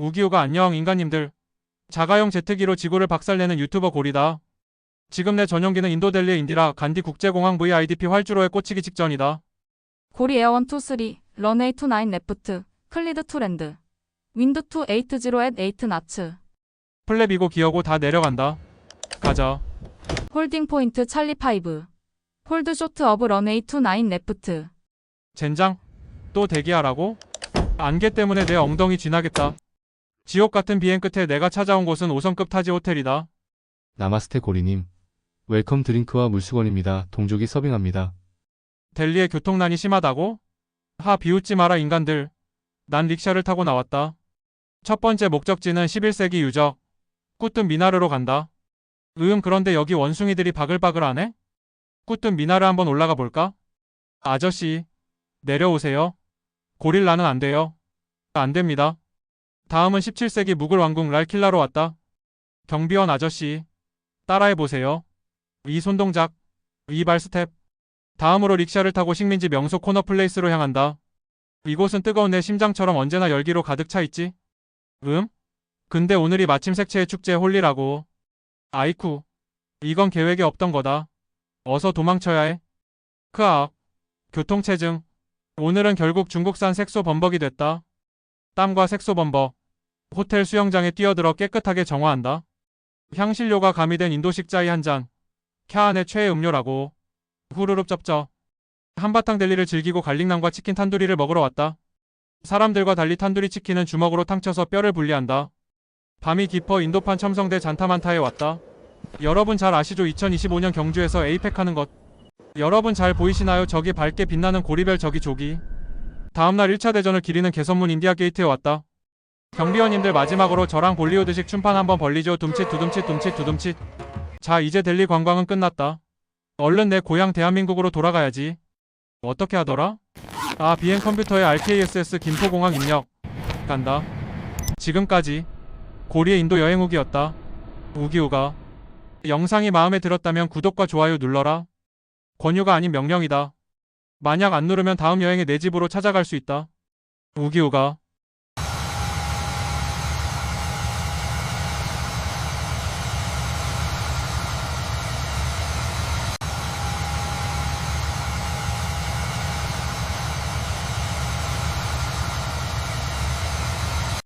우기우가 안녕 인간님들. 자가용 제트기로 지구를 박살내는 유튜버 고리다. 지금 내 전용기는 인도델리의 인디라 간디 국제공항 VIDP 활주로에 꽂히기 직전이다. 고리 에어 123, 런웨이 29 레프트, 클리드 투 랜드. 윈드 280 at 8 나츠. 플랩이고 기어고 다 내려간다. 가자. 홀딩 포인트 찰리 5. 홀드 쇼트 어브 런웨이 29 레프트. 젠장? 또 대기하라고? 안개 때문에 내 엉덩이 쥐나겠다. 지옥 같은 비행 끝에 내가 찾아온 곳은 5성급 타지 호텔이다. 나마스테 고리님. 웰컴 드링크와 물수건입니다. 동족이 서빙합니다. 델리의 교통난이 심하다고? 하 비웃지 마라 인간들. 난 릭샤를 타고 나왔다. 첫 번째 목적지는 11세기 유적. 꾸뜸 미나르로 간다. 음 그런데 여기 원숭이들이 바글바글하네? 꾸뜸 미나르 한번 올라가 볼까? 아저씨. 내려오세요. 고릴라는 안 돼요. 안 됩니다. 다음은 17세기 무굴 왕궁 랄킬라로 왔다. 경비원 아저씨. 따라해보세요. 이 손동작. 이 발 스텝. 다음으로 릭샤를 타고 식민지 명소 코너 플레이스로 향한다. 이곳은 뜨거운 내 심장처럼 언제나 열기로 가득 차 있지? 음? 근데 오늘이 마침 색채의 축제 홀리라고. 아이쿠. 이건 계획에 없던 거다. 어서 도망쳐야 해. 크악. 교통체증. 오늘은 결국 중국산 색소 범벅이 됐다. 땀과 색소 범벅. 호텔 수영장에 뛰어들어 깨끗하게 정화한다. 향신료가 가미된 인도식 짜이 한 잔. 캬안의 최애 음료라고. 후루룩 쩝쩝. 한바탕 델리를 즐기고 갈릭남과 치킨 탄두리를 먹으러 왔다. 사람들과 달리 탄두리 치킨은 주먹으로 탕쳐서 뼈를 분리한다. 밤이 깊어 인도판 첨성대 잔타만타에 왔다. 여러분 잘 아시죠? 2025년 경주에서 에이펙 하는 것. 여러분 잘 보이시나요? 저기 밝게 빛나는 고리별 저기 조기. 다음날 1차 대전을 기리는 개선문 인디아 게이트에 왔다. 경비원님들 마지막으로 저랑 볼리우드식 춤판 한번 벌리죠. 둠칫 두둠칫 둠칫 두둠칫. 자 이제 델리 관광은 끝났다. 얼른 내 고향 대한민국으로 돌아가야지. 어떻게 하더라? 아 비행 컴퓨터에 RKSS 김포공항 입력. 간다. 지금까지 고리의 인도 여행 후기였다. 우기우가 영상이 마음에 들었다면 구독과 좋아요 눌러라. 권유가 아닌 명령이다. 만약 안 누르면 다음 여행에 내 집으로 찾아갈 수 있다. 우기우가